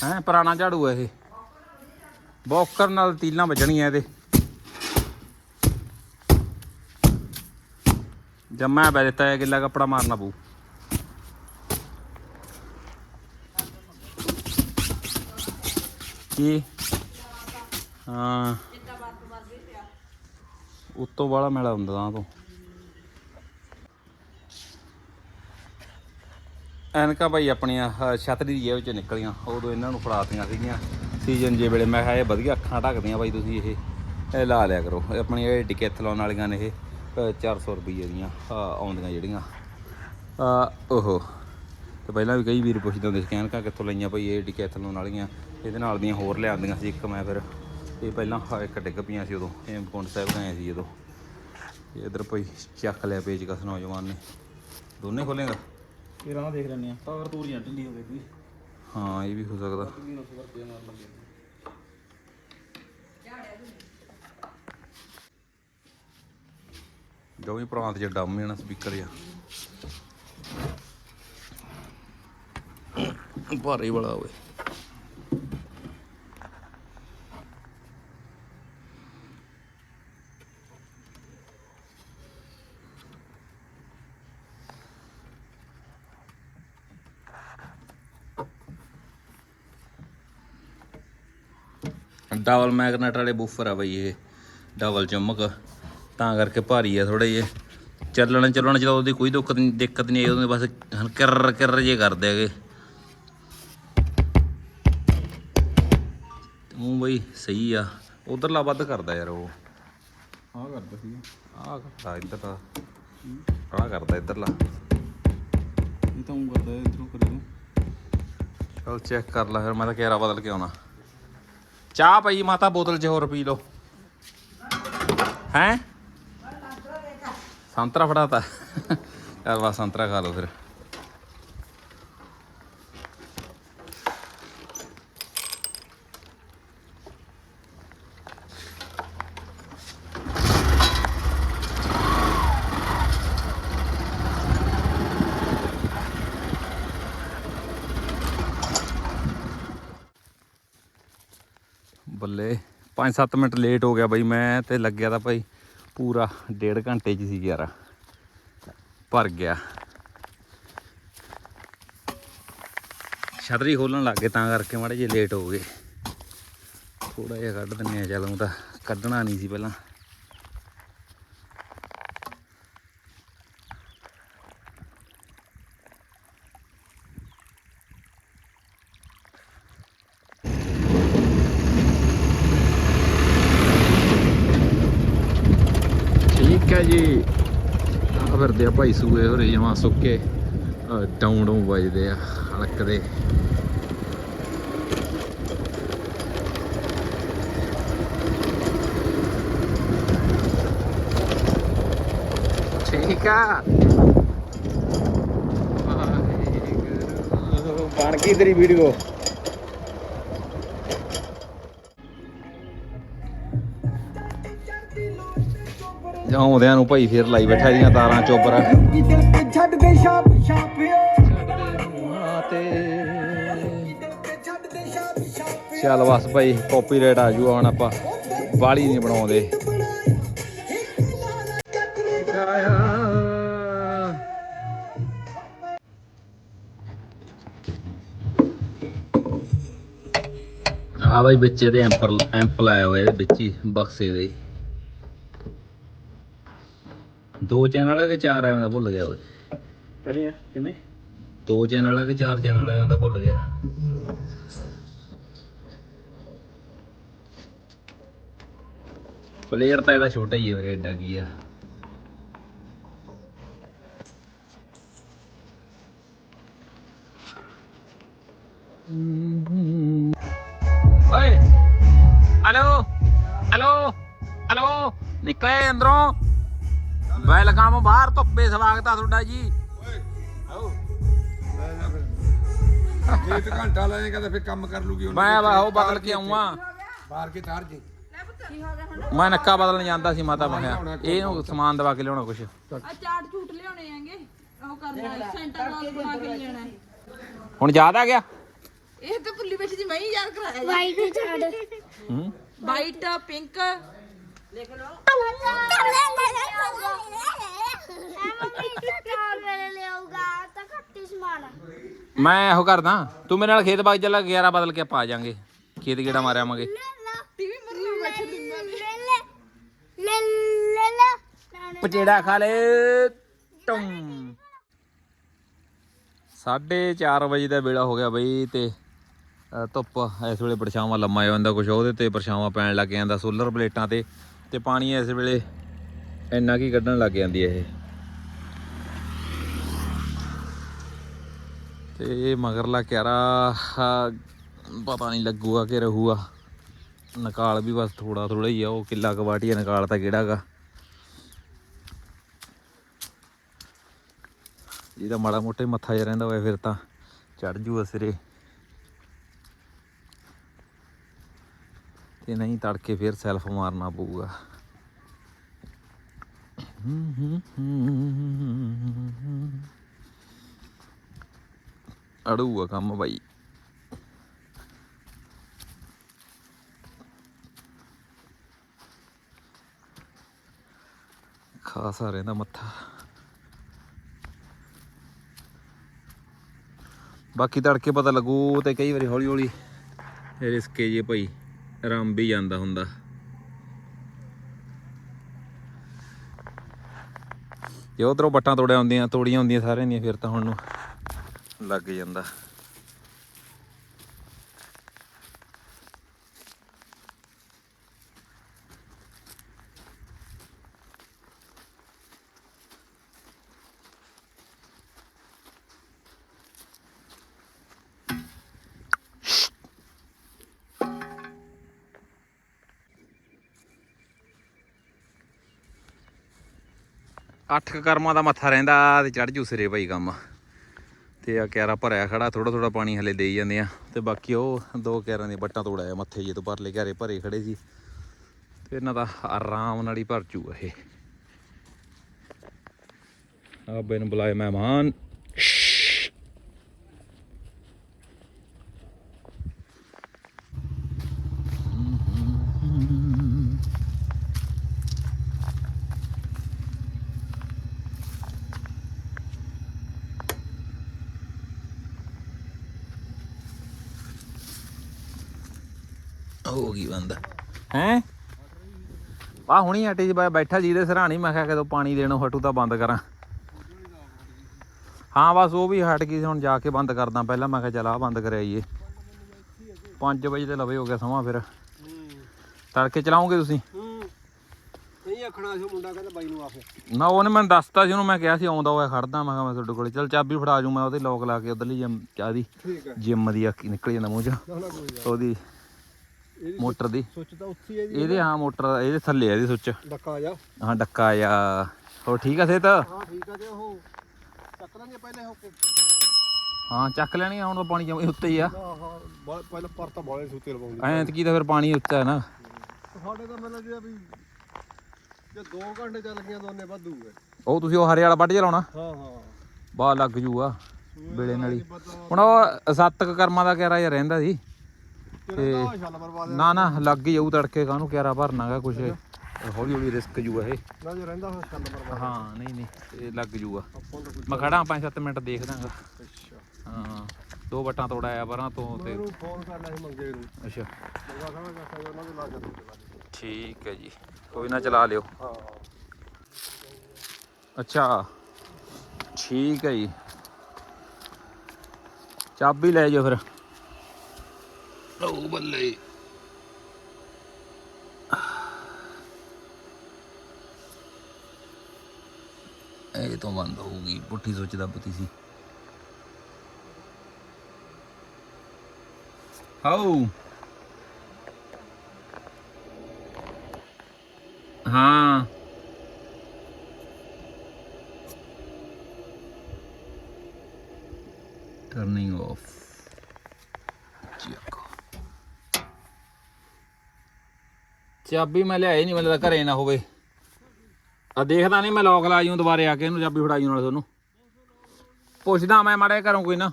ਹੈ ਪੁਰਾਣਾ ਝਾੜੂ ਹੈ ਇਹ। ਬੌਕਰ ਨਾਲ ਤੀਲਾਂ ਵੱਜਣੀਆਂ ਇਹਦੇ। ਜੰਮਾ ਪੈ ਦਿੱਤਾ ਹੈ ਗਿੱਲਾ ਕੱਪੜਾ ਮਾਰਨਾ ਪਊ। ਕੀ? ਹਾਂ। ਉਤੋਂ ਵਾਲਾ ਮੇਲਾ ਹੁੰਦਾ ਤਾਂ ਤੋਂ। ਐਨਕਾਂ ਭਾਈ ਆਪਣੀਆਂ ਆਹ ਛਤਰੀ ਦੀ ਜੇਬ ਵਿੱਚੋਂ ਨਿਕਲੀਆਂ। ਉਦੋਂ ਇਹਨਾਂ ਨੂੰ ਫੜਾਤੀਆਂ ਸੀਗੀਆਂ। ਸੀਜ਼ਨ ਜੇ ਵੇਲੇ ਮੈਂ ਕਿਹਾ, ਇਹ ਵਧੀਆ ਅੱਖਾਂ ਢੱਕਦੀਆਂ ਭਾਈ ਤੁਸੀਂ ਇਹ। ਇਹ ਲਾ ਲਿਆ ਕਰੋ। ਇਹ ਆਪਣੀਆਂ ਇਹ ਡਿਕੈਥਲੋਨ ਵਾਲੀਆਂ ਨੇ ਇਹ। ਅਹ 400 ਰੁਪਏ ਦੀਆਂ ਆਉਂਦੀਆਂ ਜਿਹੜੀਆਂ। ਆ ਓਹੋ। ਤੇ ਪਹਿਲਾਂ ਵੀ ਕਈ ਵੀਰ ਪੁੱਛਦੇ ਹੁੰਦੇ ਸੀ ਕਿ ਐਨਕਾਂ ਕਿੱਥੋਂ ਲਈਆਂ ਭਾਈ, ਇਹ ਡਿਕੈਥਲੋਨ ਵਾਲੀਆਂ। ਇਹਦੇ ਨਾਲ ਦੀਆਂ ਹੋਰ ਲਿਆਂਦੀਆਂ ਸੀ ਇੱਕ ਮੈਂ ਫਿਰ। ਇਹ ਪਹਿਲਾਂ ਇੱਕ ਡਿੱਗ ਪਈਆਂ ਸੀ ਉਦੋਂ। ਹੇਮਕੁੰਟ ਸਾਹਿਬ ਗਏ ਸੀ ਜਦੋਂ ਇਹ ਇਧਰ ਭਾਈ ਚੱਕ ਲਿਆ ਪੇਚਕਸ ਨੌਜਵਾਨ ਨੇ। ਦੋਨੇ ਖੋਲੇਗਾ ਇਹ ਰਾਹ ਦੇਖ ਲੈਣੇ ਆ। ਤਾਰ ਤੂਰੀਆਂ ਢਿੱਲੀ ਹੋਵੇ ਕੋਈ। ਹਾਂ ਇਹ ਵੀ ਹੋ ਸਕਦਾ। ਜੋ ਵੀ ਪ੍ਰਾਂਤ ਚ ਡੰਮ ਜਾਣਾ ਸਪੀਕਰ ਆ ਭਾਰੇ ਬੜਾ ਹੋਵੇ। ਡਬਲ ਮੈਗਨੇਟ ਵਾਲੇ ਬੂਫਰ ਆ ਬਈ ਇਹ ਡਬਲ ਚਮਕ। ਤਾਂ ਕਰਕੇ ਭਾਰੀ ਆ ਥੋੜੇ ਜਿਹੇ। ਚੱਲਣ ਚੱਲਣ ਚ ਉਹਦੀ ਕੋਈ ਦਿੱਕਤ ਨਹੀਂ ਦਿੱਕਤ ਨਹੀਂ ਆਈ ਉਹਦੇ ਬਸ ਹਨ ਕਿਰ ਕਿਰ ਜੇ ਕਰਦੇ ਹੈਗੇ। ਉਹ ਬਈ ਸਹੀ ਆ। ਉਧਰਲਾ ਵੱਧ ਕਰਦਾ ਯਾਰ ਉਹ। ਆਹ ਕਰਦਾ ਸੀ। ਆਹ ਕਰਦਾ ਇੱਧਰ ਦਾ ਆਹ ਕਰਦਾ ਇੱਧਰਲਾ। ਇਹ ਤਾਂ ਉਹ ਕਰਦਾ ਇਧਰੋਂ ਕਰੇ ਚਲ ਚੈੱਕ ਕਰ ਲੈ ਫਿਰ ਮੈਂ ਤਾਂ ਕੇਰਾ ਬਦਲ ਕੇ ਆਉਣਾ। ਚਾਹ ਪਈ, ਮਾਤਾ, ਬੋਤਲ 'ਚ ਹੋਰ ਪੀ ਲਓ। ਹੈਂ? ਸੰਤਰਾ ਫੜਾਤਾ। ਯਾਰ ਵਾ ਸੰਤਰਾ ਖਾ ਲਓ ਫਿਰ ਬੱਲੇ 5-7 ਮਿੰਟ ਲੇਟ ਹੋ ਗਿਆ ਬਾਈ, ਮੈਂ ਤੇ ਲੱਗਿਆ ਤਾਂ ਭਾਈ ਪੂਰਾ ਡੇਢ ਘੰਟੇ 'ਚ ਸੀ ਯਾਰ। ਭਰ ਗਿਆ। ਛਤਰੀ ਖੋਲਣ ਲੱਗ ਗਏ, ਤਾਂ ਕਰਕੇ ਮਾੜੇ ਜੇ ਲੇਟ ਹੋ ਗਏ। ਥੋੜਾ ਜਿਹਾ ਕੱਢ ਦਿੰਨੇ ਆ ਚੱਲ ਊਂ ਤਾਂ ਕੱਢਣਾ ਨਹੀਂ ਸੀ ਪਹਿਲਾਂ ਠੀਕ ਹੈ ਜੀ ਆ ਆ ਭਾਈ, ਸੂਏ ਹੋਰੇ ਜਮਾ ਸੁੱਕੇ। ਡਾਉਂ ਡਾਉਂ ਵੱਜਦੇ ਆ ਹਲਕਦੇ ਠੀਕ ਆ। ਬਣ ਗਈ ਤੇਰੀ ਵੀਡੀਓ। ਆਉਂਦਿਆਂ ਨੂੰ ਭਾਈ ਫੇਰ ਲਾਈ ਬੈਠਾ ਦੀਆਂ ਤਾਰਾਂ ਚੋਬਰ ਛੱਡ ਦੇ ਛਾਪ ਛਾਪ ਚੱਲ ਬਸ ਭਾਈ ਕਾਪੀਰਾਈਟ ਆ ਜੂ ਹੁਣ ਆਪਾਂ। ਬਾਲੀ ਨਹੀਂ ਬਣਾਉਂਦੇ। ਆ ਬਾਈ ਬੱਚੇ ਦੇ ਐਂਪਲ ਐਂਪਲ ਆਇਆ ਹੋਇਆ ਇਹਦੇ ਵਿੱਚ ਹੀ ਬਕਸੇ ਦੇ। ਦੋ ਚੈਨਲ ਆ ਕਿ ਚਾਰ ਐਵੇਂ ਦਾ ਭੁੱਲ ਗਿਆ ਓਏ। ਕਰੀਏ ਕਿਵੇਂ ਦੋ ਚੈਨਲ ਆ ਕਿ ਚਾਰ ਚੈਨਲ ਆ ਦਾ ਭੁੱਲ ਗਿਆ। ਪਲੇਅਰ ਤਾਂ ਇਹਦਾ ਛੋਟਾ ਹੀ ਹੈ ਵੀਰੇ ਏਡਾ ਕੀ ਆ। ਓਏ ਹਲੋ? ਹਲੋ? ਹਲੋ? ਨਿਕਲੇ ਅੰਦਰੋਂ? ਵੈਲਕਮ ਬਾਹਰ ਧੁੱਪੇ ਸਵਾਗਤ ਆ ਤੁਹਾਡਾ ਜੀ। ਜੇ ਤੇ ਘੰਟਾ ਲਾਏਗਾ ਤਾਂ ਫਿਰ ਕੰਮ ਕਰ ਲੂਗੀ ਉਹਨੇ ਮੈਂ ਵਾ ਉਹ ਬਦਲ ਕੇ ਆਉਂਗਾ ਬਾਹਰ ਕੇ ਤਾਰ ਜੀ। ਮੈਂ ਨੱਕਾ ਬਦਲਣ ਜਾਂਦਾ ਸੀ ਮਾਤਾ ਇਹਨੂੰ ਸਮਾਨ ਦਵਾ ਕੇ ਲਿਆਉਣਾ ਕੁਛ। ਆ ਚਾਟ ਝੂਟ ਲਿਆਉਣੇ ਆਂਗੇ ਉਹ ਕਰਨਾ ਸੈਂਟਰ ਕਲਾਸ ਬਣਾ ਕੇ ਲੈਣਾ। ਹੈ। ਹੁਣ ਯਾਦ ਆ ਗਿਆ? ਇਹ ਤਾਂ ਭੁੱਲੀ ਬੈਠੀ ਸੀ ਮੈਂ ਹੀ ਯਾਦ ਕਰਾਇਆ ਵਾਈਟ ਛੱਡ ਹੂੰ। ਵਾਈਟ ਪਿੰਕ ਚਾਰ ਵੇਲੇ ਮੈਂ ਇਹੋ ਕਰਦਾ ਤੂੰ ਮੇਰੇ ਨਾਲ ਖੇਤ ਬਾਗ ਚੱਲਾ 11 ਬਦਲ ਕੇ ਆਪਾਂ ਆ ਜਾਾਂਗੇ। ਖੇਤ ਗੇੜਾ ਮਾਰਿਆ ਆਵਾਂਗੇ। ਪਚੇੜਾ ਖਾ ਲੈ। ਟੁੰ 4:30 ਵਜੇ ਦਾ ਵੇਲਾ ਹੋ ਗਿਆ ਬਈ ਤੇ ਅ, ਧੁੱਪ ਇਸ ਵੇਲੇ ਪਰਛਾਵਾਂ ਲੰਮਾ ਜਾਂਦਾ ਕੁਛ ਉਹਦੇ ਤੇ ਪਰਛਾਵਾਂ ਪੈਣ ਲੱਗ ਜਾਂਦਾ ਸੋਲਰ ਪਲੇਟਾਂ ਤੇ। ਤੇ ਪਾਣੀ ਇਸ ਵੇਲੇ ਇੰਨਾ ਕੀ ਕੱਢਣ ਲੱਗ ਜਾਂਦੀ ਹੈ ਇਹ। ਤੇ ਇਹ ਮਗਰਲਾ ਕਿਆਰਾ ਪਤਾ ਨਹੀਂ ਲੱਗੂਗਾ ਕਿ ਰਹੂਗਾ। ਨਕਾਲ ਵੀ ਬਸ ਥੋੜਾ ਥੋੜਾ ਹੀ ਆ, ਉਹ ਕਿੱਲਾ ਕਵਾਟੀ ਆ, ਨਕਾਲ ਤਾਂ ਕਿਹੜਾਗਾ ਜਿਹਦਾ ਮਾੜਾ ਮੋਟੇ ਮੱਥਾ ਜਿਹਾ ਰਹਿੰਦਾ ਹੋਇਆ ਫਿਰ ਤਾਂ। ਚੜ ਜੂ ਸਿਰੇ। ਤੇ ਨਹੀਂ ਤੜਕੇ ਫਿਰ ਸੈਲਫ ਮਾਰਨਾ ਪਊਗਾ। ਅੜੂਗਾ ਕੰਮ ਬਾਈ। ਖਾਸਾ ਰਹਿੰਦਾ ਮੱਥਾ। ਬਾਕੀ ਤੜਕੇ ਪਤਾ ਲੱਗੂ ਤੇ ਕਈ ਵਾਰੀ ਹੌਲੀ ਹੌਲੀ ਰਿਸਕੇ ਜੇ ਭਾਈ। ਆਰਾਮ ਹੀ ਜਾਂਦਾ ਹੁੰਦਾ। ਜੇ ਉਧਰੋਂ ਬੱਟਾਂ ਤੋੜਿਆ ਹੁੰਦੀਆਂ, ਤੋੜੀਆਂ ਹੁੰਦੀਆਂ ਸਾਰਿਆਂ ਦੀਆਂ, ਫਿਰ ਤਾਂ ਹੁਣ ਨੂੰ ਲੱਗ ਜਾਂਦਾ। ਅੱਠ ਕਰਮਾਂ ਦਾ ਮੱਥਾ ਰਹਿੰਦਾ, ਤੇ ਚੜ ਜੂ ਸਿਰੇ ਭਾਈ ਕੰਮ। ਤੇ ਆ ਕਿਆਰਾ ਭਰਿਆ ਖੜਾ ਥੋੜਾ ਥੋੜਾ ਪਾਣੀ ਹਲੇ ਦੇਈ ਜਾਂਦੇ ਆ। ਤੇ ਬਾਕੀ ਉਹ ਦੋ ਕਿਆਰਾਂ ਦੀਆਂ ਬੱਟਾਂ ਤੋੜਾਇਆ ਮੱਥੇ ਜੇ ਤੋਂ ਪਰਲੇ ਕਿਆਰੇ ਭਰੇ ਖੜੇ ਸੀ। ਤੇ ਇਹਨਾਂ ਦਾ ਆਰਾਮ ਨਾਲ ਹੀ ਭਰ ਜੂਗਾ ਇਹ। ਆ ਬੈਨ ਬੁਲਾਏ ਮਹਿਮਾਨ ਹੋ ਗਈ ਬੰਦਾ ਹੈ ਆ ਹੁਣੀ ਹਟੀ ਜੀ ਬੈਠਾ ਜੀ ਦੇ ਸਰਾਣੀ ਮੈਂ ਕਿਹਾ ਕਦੋਂ ਪਾਣੀ ਦੇਣੋਂ ਹਟੂ ਤਾਂ ਬੰਦ ਕਰਾਂ। ਹਾਂ ਬਸ ਉਹ ਵੀ ਹਟ ਗਈ ਹੁਣ ਜਾ ਕੇ ਬੰਦ ਕਰਦਾ ਪਹਿਲਾਂ ਮੈਂ ਕਿਹਾ ਚਲ ਆ ਬੰਦ ਕਰਾਈਏ 5 ਵਜੇ ਤੇ ਲਵੇ ਹੋ ਗਿਆ ਸਮਾਂ ਫਿਰ। ਤੜਕੇ ਚਲਾਉਂਗੇ ਤੁਸੀਂ? ਨਹੀਂ ਆਖਣਾ ਸੀ ਮੁੰਡਾ ਕਹਿੰਦਾ ਬਾਈ ਨੂੰ ਆਖੇ ਨਾ ਉਹਨੇ ਮੈਨੂੰ ਦੱਸਤਾ ਸੀ ਉਹਨੂੰ ਮੈਂ ਕਿਹਾ ਸੀ ਆਉਂਦਾ ਹੋਇਆ ਖੜਦਾ ਮੈਂ ਕਿਹਾ ਮੈਂ ਤੁਹਾਡੇ ਕੋਲੇ ਚਲ ਚਾਬੀ ਫੜਾ ਜੂ ਮੈਂ ਉਹਦੇ ਲੋਕ ਲਾ ਕੇ ਉਧਰਲੀ ਜਿਮ ਚਾਹ ਦੀ ਠੀਕ ਹੈ ਜਿਮ ਦੀ ਅੱਖ ਨਿਕਲ ਜਾਂਦਾ ਮੂੰਹ ਚ। ਉਹਦੀ ਇਹਦੀ ਮੋਟਰ ਦੀ। ਸੁੱਚ ਤਾਂ ਉੱਥੇ ਹੀ ਹੈ ਜੀ ਇਹਦੇ ਹਾਂ ਮੋਟਰ ਇਹਦੇ ਥੱਲੇ ਆ ਇਹਦੀ ਸੁੱਚ। ਡੱਕਾ ਜਾ ਹਾਂ ਡੱਕਾ ਆ ਹੋਰ ਠੀਕ ਆ ਸੇਤ ਹਾਂ ਠੀਕ ਆ ਤੇ ਉਹ ਚੱਕ ਲਾਂਗੇ ਪਹਿਲੇ ਹੋ ਕੇ। ਹਾਂ ਚੱਕ ਲੈਣੀ ਹੁਣ ਤਾਂ ਪਾਣੀ ਜਮੇ ਉੱਤੇ ਹੀ ਆ। ਹਾਂ ਹਾਂ ਬਾਹਲੇ- ਪਹਿਲਾਂ ਪਰ ਤਾਂ ਬਾਲੇ ਸੁੱਤੇ ਲਵਾਉਂਦੇ। ਐਂ ਤੇ ਕੀ ਤਾਂ ਫਿਰ ਪਾਣੀ ਉੱਤੇ ਹੈ ਨਾ। ਸਾਡੇ ਤਾਂ ਮੈਨੂੰ ਜੀ ਵੀ ਜੇ 2 ਘੰਟੇ ਚੱਲ ਗਈਆਂ ਦੋਨੇ ਵਾਧੂ ਹੈ ਉਹ ਤੁਸੀਂ ਉਹ ਹਰੇ ਵਾਲਾ ਵੱਢ ਚਲਾਉਣਾ ਹਾਂ ਹਾਂ। ਬਾਹ ਲੱਗ ਜੂਗਾ ਵੇਲੇ ਨਾਲ ਹੀ। ਹੁਣ ਉਹ ਸੱਤਕ ਕਰਮਾਂ ਦਾ ਕਿਹੜਾ ਜਿਹਾ ਰਹਿੰਦਾ ਸੀ। ਬਰਬਾਦ ਨਾ ਨਾ ਲੱਗ ਹੀ ਜਾਊ ਤੜਕੇ ਕਾਹਨੂੰ ਕਿਹੜਾ ਭਰਨਾਗਾ ਕੁਛ। ਹੌਲੀ ਹੌਲੀ ਰਿਸਕ ਜੂਗਾ ਇਹ। ਨਾ ਜੇ ਰਹਿੰਦਾ ਹੋਇਆ ਛੱਲ ਬਰਬਾਦ। ਹਾਂ ਨਹੀਂ ਨਹੀਂ ਇਹ ਲੱਗ ਜੂਗਾ। ਤਾਂ ਮੈਂ ਖੜਾ 5-7 ਮਿੰਟ ਦੇਖ ਦਾਂਗਾ। ਅੱਛਾ। ਹਾਂ ਦੋ ਵਟਾਂ ਤੋੜਾ ਆਇਆ ਪਰਾਂ ਤੋਂ ਤੇ ਮੈਨੂੰ ਫੋਨ ਕਰ ਲਿਆ ਸੀ ਮੰਗੇ ਨੂੰ। ਅੱਛਾ। ਮੰਗਾ ਖਾਣਾ ਚਾਹਤਾ ਉਹਨਾਂ ਦੇ ਲਾ ਜਾਂਦੇ ਠੀਕ ਹੈ ਜੀ। ਕੋਈ ਨਾ ਚਲਾ ਲਿਓ। ਹਾਂ। ਅੱਛਾ। ਠੀਕ ਹੈ ਜੀ। ਚਾਬੀ ਲੈ ਜਾਓ ਫਿਰ। ਉਹ ਬੱਲੇ। ਇਹ ਤੋਂ ਬੰਦ ਹੋਊਗੀ? ਪੁੱਠੀ ਸੋਚਦਾ ਪਤੀ ਸੀ। ਹਾਉ ਹਾਂ। ਚਾਬੀ ਮੈਂ ਲਿਆਈ ਨਹੀਂ ਮੈਨੂੰ ਤਾਂ ਘਰੇ ਨਾ ਹੋਵੇ। ਆ ਦੇਖਦਾ ਨਹੀਂ ਮੈਂ ਲੋਕ ਲਾ ਜੂ ਦੁਬਾਰੇ ਆ ਕੇ, ਇਹਨੂੰ ਚਾਬੀ ਫੜਾਈ ਨਾਲ ਤੁਹਾਨੂੰ। ਪੁੱਛਦਾ ਮੈਂ ਮਾੜੇ ਘਰੋਂ ਕੋਈ ਨਾ।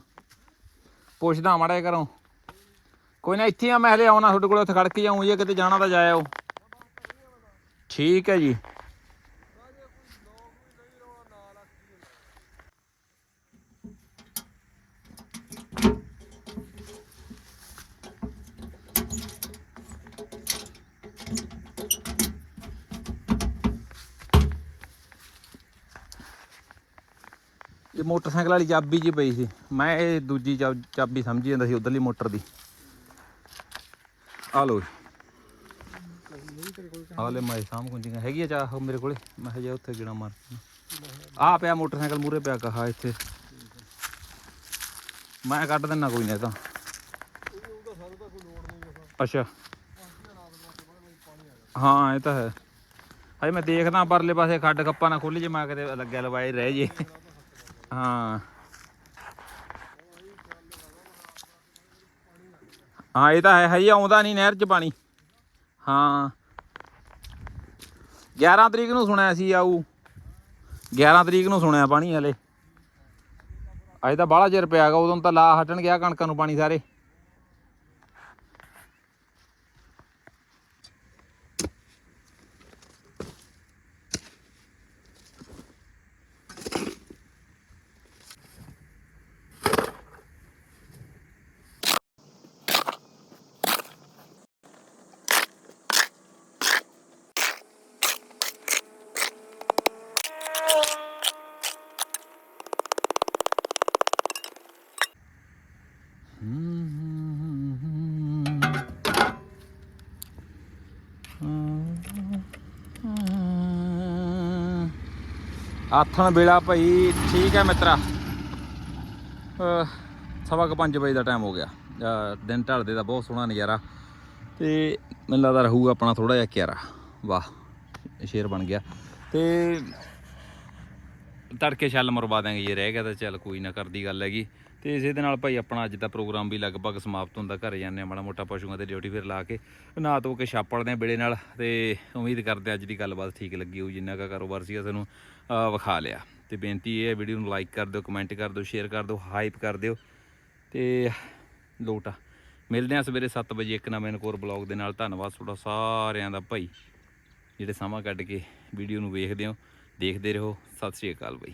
ਪੁੱਛਦਾ ਮਾੜੇ ਘਰੋਂ। ਕੋਈ ਨਾ ਇੱਥੇ ਆ, ਮੈਂ ਹਲੇ ਆਉਣਾ ਤੁਹਾਡੇ ਕੋਲ, ਉੱਥੇ ਖੜ ਕੇ ਜਾਊਂ, ਜੇ ਕਿਤੇ ਜਾਣਾ ਤਾਂ ਜਾਇਓ। ਠੀਕ ਹੈ ਜੀ। ਇਹ ਮੋਟਰਸਾਈਕਲ ਵਾਲੀ ਚਾਬੀ ਜੀ ਪਈ ਸੀ। ਮੈਂ ਇਹ ਦੂਜੀ ਚਾ- ਚਾਬੀ ਸਮਝੀ ਜਾਂਦਾ ਸੀ ਉਧਰਲੀ ਮੋਟਰ ਦੀ। ਆ ਲੋ ਆ ਮੈਂ ਸਾਹਮ ਕੁੰਜੀਆਂ ਹੈਗੀ ਆ ਚਾਹ ਮੇਰੇ ਕੋਲੇ? ਮੈਂ ਕਿਹਾ ਉੱਥੇ ਗਿਣਾ ਮਾਰ ਆ ਪਿਆ ਮੋਟਰਸਾਈਕਲ ਮੂਰੇ ਪਿਆ ਕਹਾ ਇੱਥੇ। ਮੈਂ ਕੱਢ ਦਿੰਨਾ ਕੋਈ ਨਾ ਇਹ ਤਾਂ। ਅੱਛਾ। ਹਾਂ, ਇਹ ਤਾਂ ਹੈ। ਹਜੇ ਮੈਂ ਦੇਖਦਾ ਪਰਲੇ ਪਾਸੇ ਖੱਡ ਖੱਪਾ ਨਾ ਖੁੱਲ ਜੇ ਮੈਂ ਕਿਤੇ ਲੱਗਿਆ ਲਵਾਏ ਰਹਿ ਜੇ। ਹਾਂ। ਹਾਂ, ਇਹ ਤਾਂ ਹੈ ਹੈ ਆਉਂਦਾ ਨਹੀਂ ਨਹਿਰ 'ਚ ਪਾਣੀ। ਹਾਂ। 11 ਤਰੀਕ ਨੂੰ ਸੁਣਿਆ ਸੀ ਆਊ। 11 ਤਰੀਕ ਨੂੰ ਸੁਣਿਆ ਪਾਣੀ ਹਲੇ। ਅੱਜ ਤਾਂ ਬਾਹਲਾ ਚਿਰ ਪਿਆਗਾ ਉਦੋਂ ਤਾਂ ਲਾ ਹਟਣ ਗਿਆ ਕਣਕਾਂ ਨੂੰ ਪਾਣੀ ਸਾਰੇ। ਆਥਣ ਵੇਲਾ ਭਾਈ, ਠੀਕ ਹੈ ਮਿੱਤਰਾ। ਸਵਾ ਕੁ ਪੰਜ ਵਜੇ ਦਾ ਟਾਈਮ ਹੋ ਗਿਆ। ਦਿਨ ਢਲਦੇ ਦਾ ਬਹੁਤ ਸੋਹਣਾ ਨਜ਼ਾਰਾ। ਤੇ ਮੈਨੂੰ ਲੱਗਦਾ ਰਹੂਗਾ ਆਪਣਾ ਥੋੜਾ ਜਿਹਾ ਕਿਆਰਾ। ਵਾਹ ਸ਼ੇਰ ਬਣ ਗਿਆ। ਤੇ ਤੜਕੇ ਛੱਲ ਮਰਵਾ ਦਾਂਗੇ ਜੇ ਰਹਿ ਗਿਆ ਤਾਂ ਚੱਲ ਕੋਈ ਨਾ ਕਰਦੀ ਗੱਲ ਹੈਗੀ। ਤੇ ਇਸੇ ਦੇ ਨਾਲ ਭਾਈ ਆਪਣਾ ਅੱਜ ਦਾ ਪ੍ਰੋਗਰਾਮ ਵੀ ਲਗਭਗ ਸਮਾਪਤ ਹੁੰਦਾ। ਘਰ ਜਾਂਦੇ ਆ ਮਾੜਾ ਮੋਟਾ ਪਸ਼ੂਆਂ ਤੇ ਡਿਊਟੀ ਫਿਰ ਲਾ ਕੇ, ਨਹਾ ਧੋ ਕੇ ਛਾਪੜਦੇ ਆ ਬੇੜੇ ਨਾਲ। ਤੇ ਉਮੀਦ ਕਰਦੇ ਆ ਅੱਜ ਦੀ ਗੱਲਬਾਤ ਠੀਕ ਲੱਗੀ ਹੋਊ। ਜਿੰਨਾ ਕਾ ਕਾਰੋਬਾਰ ਸੀਗਾ ਸਾਨੂੰ ਵਿਖਾ ਲਿਆ। ਤੇ ਬੇਨਤੀ ਇਹ ਹੈ ਵੀਡੀਓ ਨੂੰ ਲਾਈਕ ਕਰ ਦਿਓ ਕਮੈਂਟ ਕਰ ਦਿਓ ਸ਼ੇਅਰ ਕਰ ਦਿਓ ਹਾਈਪ ਕਰ ਦਿਓ। ਤੇ ਲੋਟਾ ਮਿਲਦੇ ਆ ਸਵੇਰੇ 7 ਵਜੇ ਇੱਕ ਨਵੇਂ ਨਕੋਰ ਬਲੌਗ ਦੇ ਨਾਲ। ਧੰਨਵਾਦ ਤੁਹਾਡਾ ਸਾਰਿਆਂ ਦਾ ਭਾਈ। ਜਿਹੜੇ ਸਮਾਂ ਕੱਢ ਕੇ ਵੀਡੀਓ ਨੂੰ ਵੇਖਦੇ ਹੋ, ਦੇਖਦੇ ਰਹੋ। ਸਤਿ ਸ਼੍ਰੀ ਅਕਾਲ ਬਾਈ।